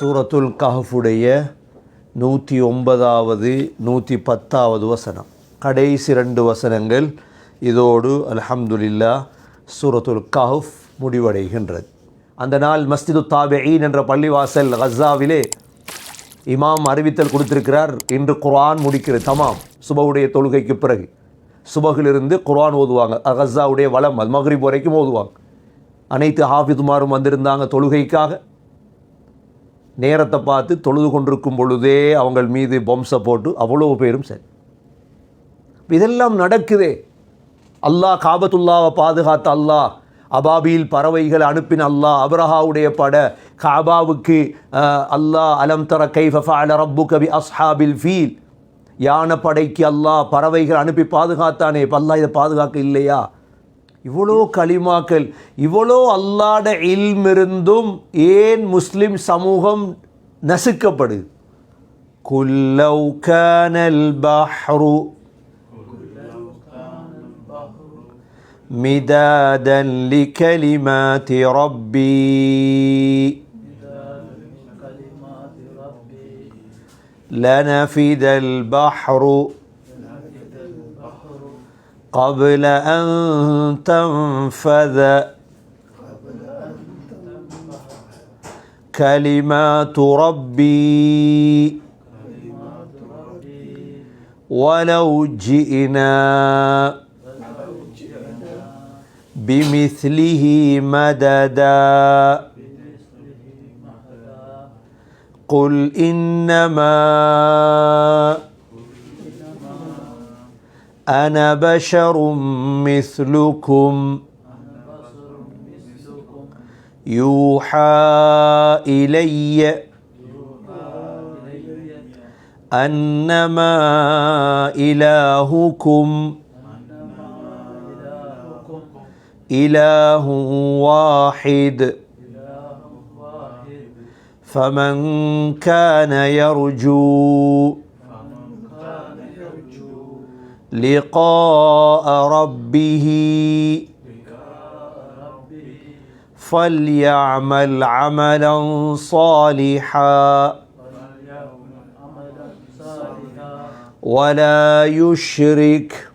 சூரத்துல் கஹஃபுடைய நூற்றி ஒன்பதாவது நூற்றி பத்தாவது வசனம். கடைசி ரெண்டு வசனங்கள் இதோடு அலஹம்துல்லா சூரத்துல் கஹஃப் முடிவடைகின்றது. அந்த நாள் மஸ்ஜிது தாபெயின் என்ற பள்ளிவாசல் ஹஸாவிலே இமாம் அறிவித்தல் கொடுத்திருக்கிறார். இன்று குரான் முடிக்கிறது. தமாம். சுபவுடைய தொழுகைக்கு பிறகு. சுபகிலிருந்து குரான் ஓதுவாங்க. கஸாவுடைய வளம். அது மக்ரிப் வரைக்கும் ஓதுவாங்க. அனைத்து ஹாஃபிதுமாரும் வந்திருந்தாங்க தொழுகைக்காக. நேரத்தை பார்த்து தொழுது கொண்டிருக்கும் பொழுதே அவங்கள் மீது பொம்சை போட்டு அவ்வளோ பேரும் சரி. இதெல்லாம் நடக்குதே. அல்லாஹ் காபத்துல்லாவை பாதுகாத்த அல்லாஹ் அபாபியில் பறவைகள் அனுப்பின அல்லாஹ் அப்ரஹாவுடைய பட காபாவுக்கு அல்லாஹ் அலம் தர கைஃப ரப்பு கபி அஸ்ஹாபில் ஃபீல். யானை படைக்கு அல்லாஹ் பறவைகள் அனுப்பி பாதுகாத்தானே இப்போ அல்லாஹ் இதை பாதுகாக்க இல்லையா? இவ்வளோ களிமாக்கள் இவ்வளோ அல்லாட இல்ம் இருந்தும் ஏன் முஸ்லிம் சமூகம் நசுக்கப்படுது குல்லவ் கானல் பஹ்ரு مدادا لكلمات ربي لنفد البحر قبل أن تنفذ. كلمات ربي. ولو جئنا بمثله مددا. قل إنما أنا بشر مثلكم. يوحى إلي. أنما إلهكم. إله واحد. فمن كان يرجو. لقاء ربه فليعمل عملا صالحا ولا يشرك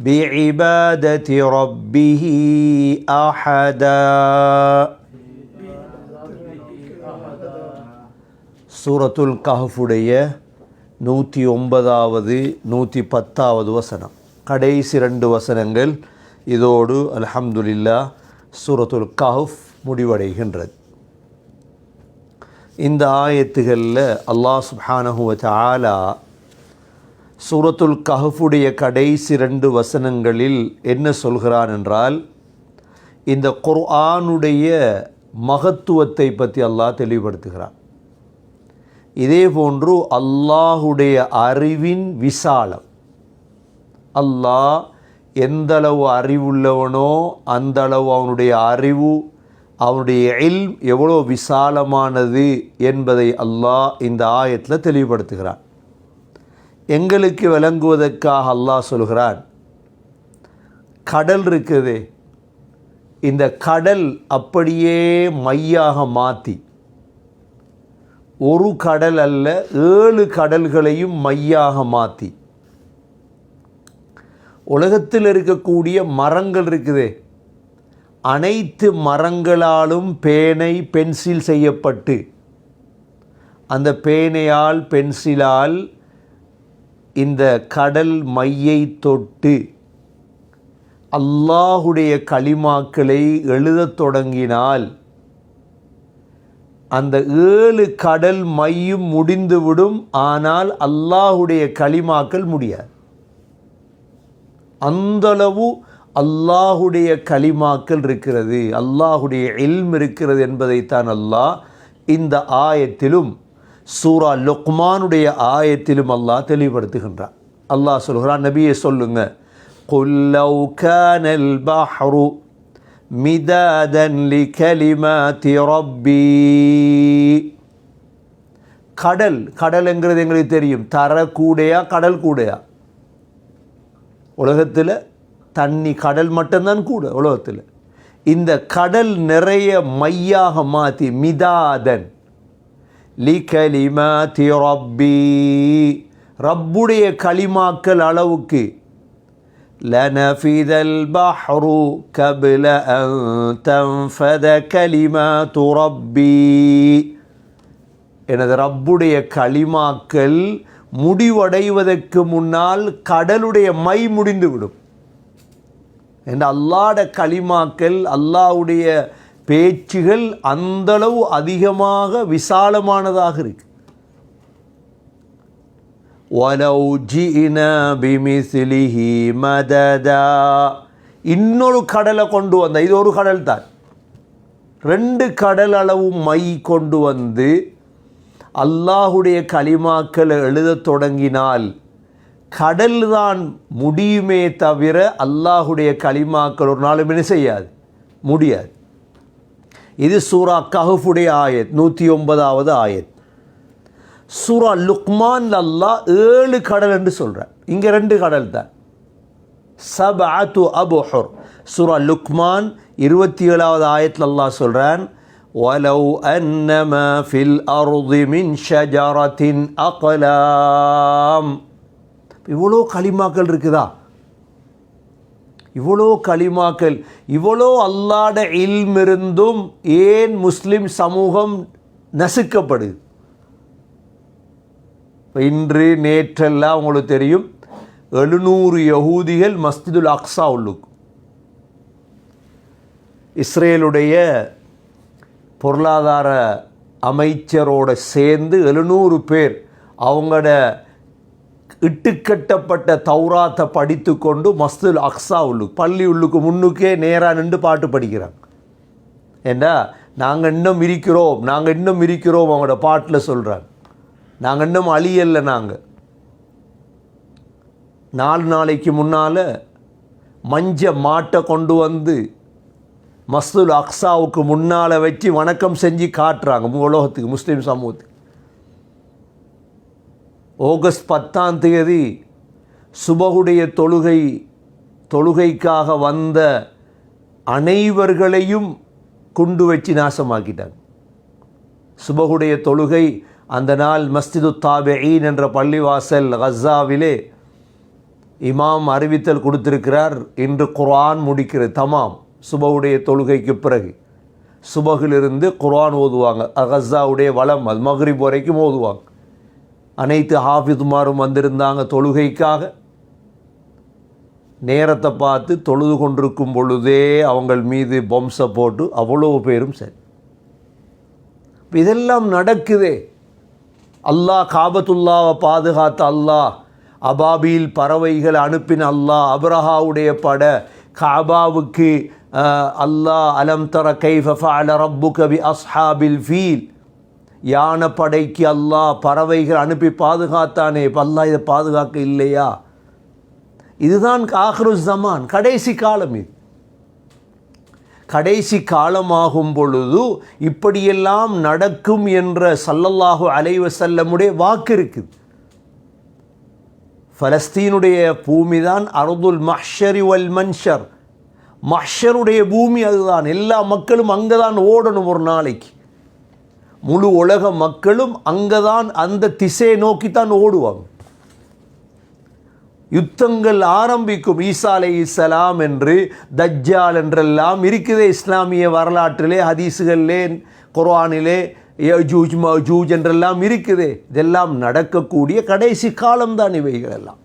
بعبادة ربه أحدا சூரத்துல் கஹஃபுடைய நூற்றி ஒன்பதாவது நூற்றி பத்தாவது வசனம். கடைசி ரெண்டு வசனங்கள் இதோடு அலஹம்துல்லா சூரத்துல் கஹஃப் முடிவடைகின்றது. இந்த ஆயத்துகளில் அல்லாஹ் சுப்ஹானஹு ஆலா சூரத்துல் கஹஃபுடைய கடைசி ரெண்டு வசனங்களில் என்ன சொல்கிறான் என்றால் இந்த குர்ஆனுடைய மகத்துவத்தை பற்றி அல்லாஹ் தெளிவுபடுத்துகிறான். இதே போன்று அல்லாஹுடைய அறிவின் விசாலம். அல்லாஹ் எந்தளவு அறிவுள்ளவனோ அந்தளவு அவனுடைய அறிவு அவனுடைய இல் எவ்வளோ விசாலமானது என்பதை அல்லாஹ் இந்த ஆயத்தில் தெளிவுபடுத்துகிறான். எங்களுக்கு விளங்குவதற்காக அல்லாஹ் சொல்கிறான் கடல் இருக்குது இந்த கடல் அப்படியே மையாக மாற்றி ஒரு கடல் அல்ல ஏழு கடல்களையும் மையாக மாற்றி உலகத்தில் இருக்கக்கூடிய மரங்கள் இருக்குதே. அனைத்து மரங்களாலும் பேனை பென்சில் செய்யப்பட்டு அந்த பேனையால் பென்சிலால் இந்த கடல் மையை தொட்டு அல்லாஹுடைய களிமாக்களை எழுதத் தொடங்கினால் அந்த ஏழு கடல் மையும் முடிந்துவிடும் ஆனால் அல்லாஹுடைய களிமாக்கள் முடியாது. அந்தளவு அல்லாஹுடைய களிமாக்கள் இருக்கிறது அல்லாஹுடைய எல்ம் இருக்கிறது என்பதைத்தான் அல்லாஹ் இந்த ஆயத்திலும் சூரா லுக்மானுடைய ஆயத்திலும் அல்லாஹ் தெளிவுபடுத்துகின்றான். அல்லாஹ் சொல்கிறான் நபியை சொல்லுங்க. குல்லவ் கானல் பஹ்ரு மிதாதன் லிகலிமாத்தி ரப்பி. கடல் கடல்ங்கிறது எங்களுக்கு தெரியும். தர கூடையா கடல் கூடையா உலகத்தில் தண்ணி கடல் மட்டும்தான் கூட உலகத்தில். இந்த கடல் நிறைய மையாக மாற்றி மிதாதன் லிகலிமாதி ரப்பி. ரப்புடைய களிமாக்கள் அளவுக்கு لنفذ البحر قبل أن تنفذ كلمات ربي எனது ரப்புடைய களிமாக்கள் முடிவடைவதற்கு முன்னால் கடலுடைய மை முடிந்துவிடும் என்ற அல்லாட களிமாக்கள் அல்லாவுடைய பேச்சுகள் அந்தளவு அதிகமாக விசாலமானதாக இருக்கு ஒலவ் ஜிஇன பிமிசிலிஹி மததா இன்னொரு கடலை கொண்டு வந்த இது ஒரு கடல் தான். ரெண்டு கடல் அளவு மை கொண்டு வந்து அல்லாஹுடைய களிமாக்களை எழுதத் தொடங்கினால் கடல் தான் முடியுமே தவிர அல்லாஹுடைய களிமாக்கள் ஒரு நாளும் என்ன செய்யாது? முடியாது. இது சூரா கஹஃபுடைய ஆயத் நூற்றி ஒன்பதாவது ஆயத். சூரா லுக்மான் அல்லாஹ் ஏழு கடல் என்று சொல்கிறார் இங்கே ரெண்டு கடல் தான் சபஅத்து அபுஹுர் சூரா லுக்மான் இருபத்தி ஏழாவது ஆயத்தில் அல்லாஹ் சொல்கிறான் وَلَوْ أَنَّمَا فِي الْأَرْضِ مِنْ شَجَرَةٍ أَقْلَامٍ இவ்வளோ களிமாக்கள் இருக்குதா இவ்வளோ களிமாக்கள் இவ்வளோ அல்லாட இல்ம் இருந்தும் ஏன் முஸ்லிம் சமூகம் நசுக்கப்படுது இப்ப இன்று நேற்றெல்லாம் உங்களுக்கு தெரியும் எழுநூறு யகூதிகள் மஸ்ஜிதுல் அக்ஸா உள்ளுக்கு. இஸ்ரேலுடைய பொருளாதார அமைச்சரோட சேர்ந்து எழுநூறு பேர் அவங்களோட இட்டுக்கட்டப்பட்ட தௌராத்தை படித்து கொண்டு மஸ்துல் அக்ஸா உள்ளுக்கு பள்ளி உள்ளுக்கு முன்னுக்கே நேராக நின்று பாட்டு படிக்கிறாங்க. ஏண்டா? நாங்கள் இன்னும் இருக்கிறோம் நாங்கள் இன்னும் இருக்கிறோம் அவங்களோட பாட்டில் சொல்கிறாங்க நாங்கள் இன்னும் அழியலை நாங்கள் நாலு நாளைக்கு முன்னால் மஞ்ச மாட்டை கொண்டு வந்து மஸ்துல் அக்ஸாவுக்கு முன்னால் வச்சு வணக்கம் செஞ்சு காட்டுறாங்க உலகத்துக்கு முஸ்லீம் சமூகத்துக்கு. ஆகஸ்ட் பத்தாம் தேதி சுபகுடைய தொழுகை தொழுகைக்காக வந்த அனைவர்களையும் குண்டு வச்சு நாசமாக்கிட்டாங்க. சுபகுடைய தொழுகை அந்த நாள் மஸ்ஜிது தாபெயின் என்ற பள்ளிவாசல் கஸாவிலே இமாம் அறிவித்தல் கொடுத்திருக்கிறார். இன்று குர்ஆன் முடிக்கிறது. தமாம். சுபவுடைய தொழுகைக்கு பிறகு. சுபகிலிருந்து குர்ஆன் ஓதுவாங்க. அகஸாவுடைய வளம். அது மக்ரிப் வரைக்கும் ஓதுவாங்க. அனைத்து ஹாஃபிதுமாரும் வந்திருந்தாங்க தொழுகைக்காக. நேரத்தை பார்த்து தொழுது கொண்டிருக்கும் பொழுதே அவங்கள் மீது பொம்சை போட்டு அவ்வளோ பேரும் சரி. இதெல்லாம் நடக்குதே. அல்லாஹ் காபத்துல்லாவை பாதுகாத்த அல்லாஹ். அபாபியில் பறவைகள் அனுப்பின அல்லாஹ். அப்ரஹாவுடைய பட காபாவுக்கு அல்லாஹ் அலம் தர கைஃப ஃபஅல கவி அஸ்ஹாபில் ஃபீல். யானை படைக்கு அல்லாஹ் பறவைகள் அனுப்பி பாதுகாத்தானே. இப்போ அல்லாஹ் இதை பாதுகாக்க இல்லையா? இதுதான் ஆஹ்ரு ஜமான் கடைசி காலம் இது. கடைசி காலமாகும் பொழுது இப்படியெல்லாம் நடக்கும் என்ற சல்லல்லாஹு அலைவசல்லமுடைய வாக்கு இருக்குது. ஃபலஸ்தீனுடைய பூமி தான் அருதுல் மஹ்ஷரி வல் மன்ஷர். மஹ்ஷருடைய பூமி அதுதான். எல்லா மக்களும் அங்கே தான் ஓடணும் ஒரு நாளைக்கு. முழு உலக மக்களும் அங்கே தான் அந்த திசையை நோக்கித்தான் ஓடுவாங்க. யுத்தங்கள் ஆரம்பிக்கும் ஈசா அலை இஸ்லாம் என்று தஜ்ஜால் என்றெல்லாம் இருக்குது இஸ்லாமிய வரலாற்றிலே ஹதீஸுகளிலே குர்ஆனிலே ஜூஜ் ஜூஜ் என்றெல்லாம் இருக்குது. இதெல்லாம் நடக்கக்கூடிய கடைசி காலம்தான் இவைகள் எல்லாம்.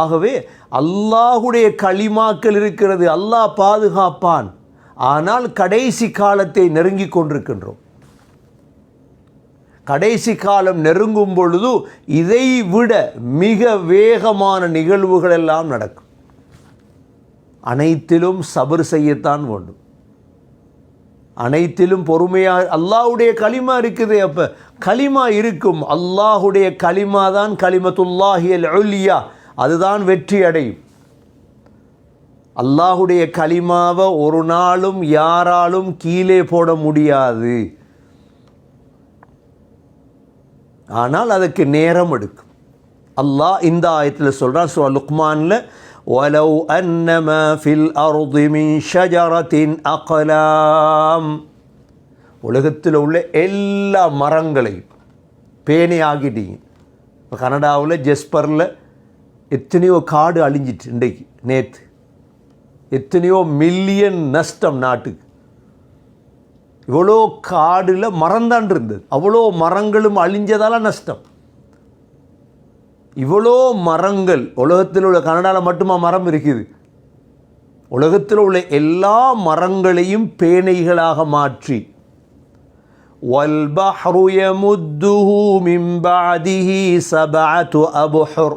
ஆகவே அல்லாஹுடைய களிமாக்கள் இருக்கிறது அல்லாஹ் பாதுகாப்பான். ஆனால் கடைசி காலத்தை நெருங்கி கொண்டிருக்கின்றோம். கடைசி காலம் நெருங்கும் பொழுது இதை விட மிக வேகமான நிகழ்வுகள் எல்லாம் நடக்கும். அனைத்திலும் சபர் செய்யத்தான் வேண்டும். அனைத்திலும் பொறுமையாக அல்லாஹுடைய களிமா இருக்குது அப்போ. களிமா இருக்கும். அல்லாஹுடைய களிமா தான் களிமத்துல்லாஹியல் ஒல்லியா அதுதான் வெற்றி அடையும். அல்லாஹுடைய களிமாவை ஒரு நாளும் யாராலும் கீழே போட முடியாது. ஆனால் அதுக்கு நேரம் எடுக்கும். அல்லாஹ் இந்த ஆயத்தில் சொல்கிறான் ஸோ லுக்மானில் ஒலவ் அன்னம ஃபில் அருதிமின் ஷஜரத்தின் அகலாம். உலகத்தில் உள்ள எல்லா மரங்களையும் பேணி ஆகிட்டீங்க இப்போ கனடாவில் ஜெஸ்பரில் எத்தனையோ காடு அழிஞ்சிட்டு இன்றைக்கு நேற்று எத்தனையோ மில்லியன் நஷ்டம் நாட்டுக்கு. இவ்வளோ காடில் மரம்தான் இருந்தது அவ்வளோ மரங்களும் அழிஞ்சதால நஷ்டம் இவ்வளோ மரங்கள் உலகத்தில் உள்ள கனடாவில் மட்டுமா மரம் இருக்குது உலகத்தில் உள்ள எல்லா மரங்களையும் பேனைகளாக மாற்றி والبحر يمده من بعده سبعة أبحر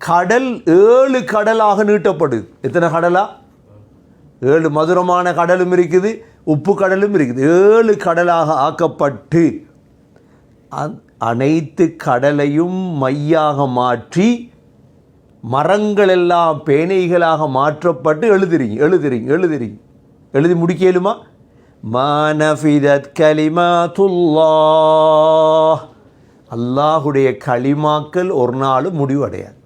கடல் ஏழு கடலாக நீட்டப்படுது எத்தனை கடலா ஏழு மதுரமான கடலும் இருக்குது உப்பு கடலும் இருக்குது. ஏழு கடலாக ஆக்கப்பட்டு அனைத்து கடலையும் மையாக மாற்றி மரங்கள் எல்லாம் பேனைகளாக மாற்றப்பட்டு எழுதுறீங்க எழுதுறீங்க எழுதுறீங்க. எழுதி முடிக்கலுமா? மானஃபிதத் துல்லா அல்லாஹுடைய களிமாக்கள் ஒரு நாளும் முடிவடையாது.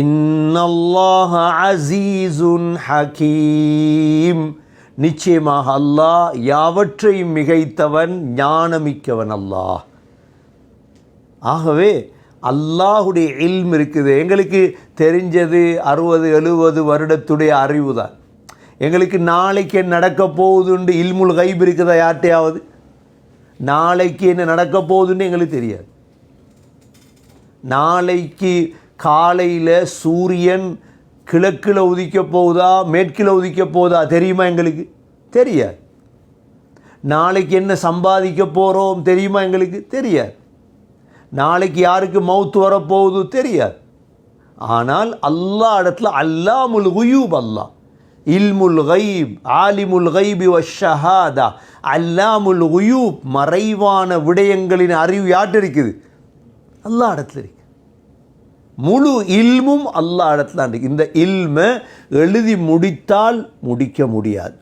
இன்னல்லாஹ அசீசுன் ஹகீம். நிச்சயமாக அல்லாஹ் யாவற்றையும் மிகைத்தவன் ஞானமிக்கவன் அல்லாஹ். ஆகவே அல்லாஹுடைய இல்ம் இருக்குது. எங்களுக்கு தெரிஞ்சது அறுபது எழுபது வருடத்துடைய அறிவு தான். எங்களுக்கு நாளைக்கு என்ன நடக்க போகுதுண்டு இல்முல் கைப் இருக்குதா யார்ட்டையாவது நாளைக்கு என்ன நடக்க போகுதுன்னு எங்களுக்கு தெரியாது. நாளைக்கு காலையில் சூரியன் கிழக்கில் உதிக்க போகுதா மேற்கில் உதிக்க போகுதா தெரியுமா எங்களுக்கு? தெரியாது. நாளைக்கு என்ன சம்பாதிக்க போகிறோம் தெரியுமா எங்களுக்கு? தெரியாது. நாளைக்கு யாருக்கு மவுத்து வரப்போகுது தெரியாது. ஆனால் அல்லா இடத்துல அல்லாமுல் குயூப் அல்லாஹ். இல்முல் கைப் ஆலிமுல் கைபி வஷஹாதா அல்லாமுல் குயூப் மறைவான விடயங்களின் அறிவு யார்கிட்ட இருக்குது? அல்லா இடத்துல இருக்குது முழு இல்மும் அல்லா இடத்துல இருக்கு. இந்த இல்மை எழுதி முடித்தால் முடிக்க முடியாது.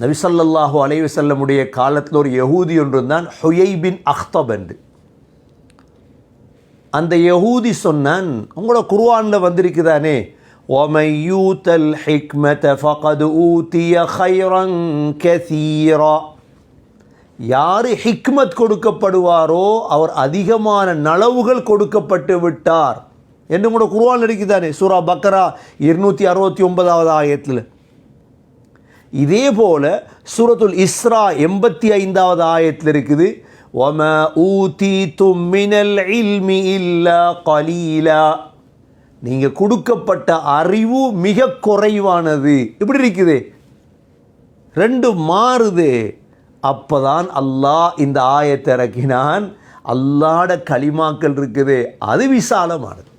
நபிசல்லாஹு அலைவு செல்லமுடைய காலத்தில் ஒரு யகூதி ஒன்று தான் ஹுயை பின் அஹ்தப் என்று. அந்த யகூதி சொன்னான் உங்களோட குர்வானில் வந்திருக்குதானே ஒமை யூத்தல் ஹிக்மத ஃபகது ஊத்திய ஹைரங் கசீரா. யார் ஹிக்மத் கொடுக்கப்படுவாரோ அவர் அதிகமான நலவுகள் கொடுக்கப்பட்டு விட்டார். என்று கூட குருவால் இருக்குதானே சூரா பக்கரா இருநூற்றி அறுபத்தி ஒன்பதாவது ஆயத்தில். இதே போல் சூரத்துல் இஸ்ரா எண்பத்தி ஐந்தாவது ஆயத்தில் இருக்குது. ஒம ஊதி தும்மினல் இல்மி இல்லா கலீலா. நீங்கள் கொடுக்கப்பட்ட அறிவு மிக குறைவானது. இப்படி இருக்குது. ரெண்டு மாறுது. அப்போதான் அல்லாஹ் இந்த ஆயத்தை இறக்கினான். அல்லாட களிமாக்கள் இருக்குது. அது விசாலமானது.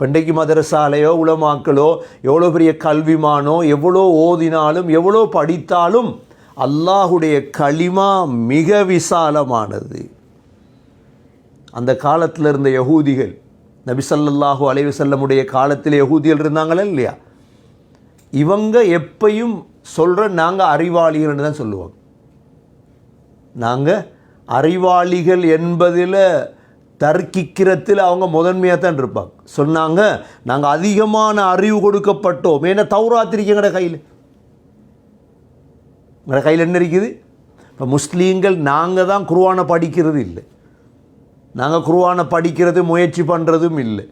பண்டைக்கு மதரசாலையோ உலமாக்களோ எவ்வளோ பெரிய கல்விமானோ எவ்வளோ ஓதினாலும் எவ்வளோ படித்தாலும் அல்லாஹுடைய களிமா மிக விசாலமானது. அந்த காலத்தில் இருந்த யகூதிகள் நபிசல்லாஹு அலைவு செல்லமுடைய காலத்தில் யகூதிகள் இருந்தாங்களா இல்லையா? இவங்க எப்பையும் சொல்கிற நாங்கள் அறிவாளிகள்னு தான் சொல்லுவாங்க. நாங்கள் அறிவாளிகள் என்பதில் தர்க்கிக்கிறத்தில் அவங்க முதன்மையாக தான் இருப்பாங்க. சொன்னாங்க நாங்கள் அதிகமான அறிவு கொடுக்கப்பட்டோம். ஏன்னா தௌராத்திரிக்கு எங்கட கையில். எங்கட கையில் என்ன இருக்குது? இப்போ முஸ்லீம்கள் நாங்கள் தான் குருவானை படிக்கிறது இல்லை. நாங்கள் குருவானை படிக்கிறது முயற்சி பண்ணுறதும் இல்லை.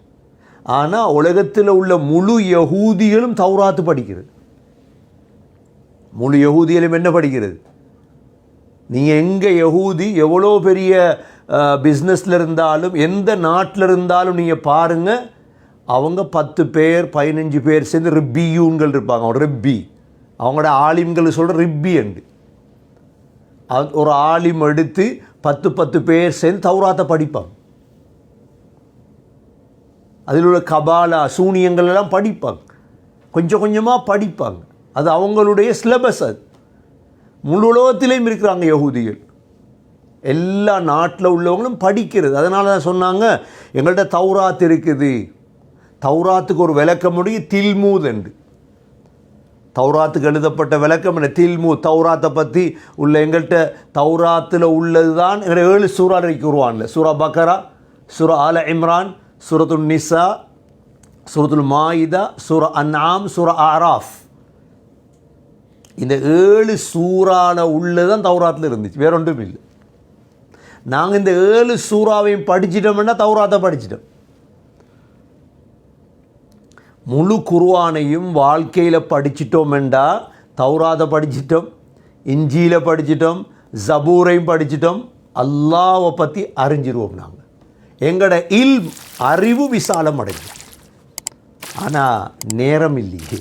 ஆனால் உலகத்தில் உள்ள முழு யகூதிகளும் தௌராத்து படிக்கிறது. முழு யகூதிகளும் என்ன படிக்கிறது? நீங்கள் எங்கே யகூதி எவ்வளோ பெரிய பிஸ்னஸில் இருந்தாலும் எந்த நாட்டில் இருந்தாலும் நீங்கள் பாருங்கள் அவங்க பத்து பேர் பதினஞ்சு பேர் சேர்ந்து ரிப்பியூன்கள் இருப்பாங்க. அவங்க ரிப்பி. அவங்களோட ஆலிம்கள் சொல்கிற ரிப்பி அண்டு அது ஒரு ஆலிம் எடுத்து பத்து பத்து பேர் சேர்ந்து தௌராத்தை படிப்பாங்க. அதில் உள்ள கபாலா சூனியங்கள் எல்லாம் படிப்பாங்க. கொஞ்சம் கொஞ்சமாக படிப்பாங்க. அது அவங்களுடைய சிலபஸ் அது. முழு உலகத்திலையும் இருக்கிறாங்க யகுதிகள். எல்லா நாட்டில் உள்ளவங்களும் படிக்கிறது. அதனால தான் சொன்னாங்க எங்கள்கிட்ட தௌராத் இருக்குது. தௌராத்துக்கு ஒரு விளக்கம் முடியும் தில்மூத் என்று. தௌராத்துக்கு எழுதப்பட்ட விளக்கம் என்ன? தில்மு தௌராத்தை பற்றி உள்ள எங்கள்கிட்ட தௌராத்தில் உள்ளது தான் எங்களை ஏழு சூறா கூறுவான்ல சூரா பக்கரா சுரா ஆல இம்ரான் சூரத்துல் நிசா சூரத்துல் மாயிதா சூர அன்னாம் சுரா ஆராஃப். இந்த ஏழு சூறால உள்ளதான் தௌராத்தில் இருந்துச்சு. வேற ஒன்றும் இல்லை. நாங்கள் இந்த ஏழு சூறாவையும் படிச்சிட்டோம்னா தௌராத்தை படிச்சிட்டோம். முழு குருவானையும் வாழ்க்கையில் படிச்சிட்டோம்டா தௌராத்தை படிச்சிட்டோம் இஞ்சியில் படிச்சிட்டோம் ஜபூரையும் படிச்சிட்டோம். அல்லாவை பற்றி அறிஞ்சிருவோம் நாங்கள் எங்களோட இல் அறிவு விசாலம் அடைஞ்சோம் ஆனால் நேரம் இல்லையே.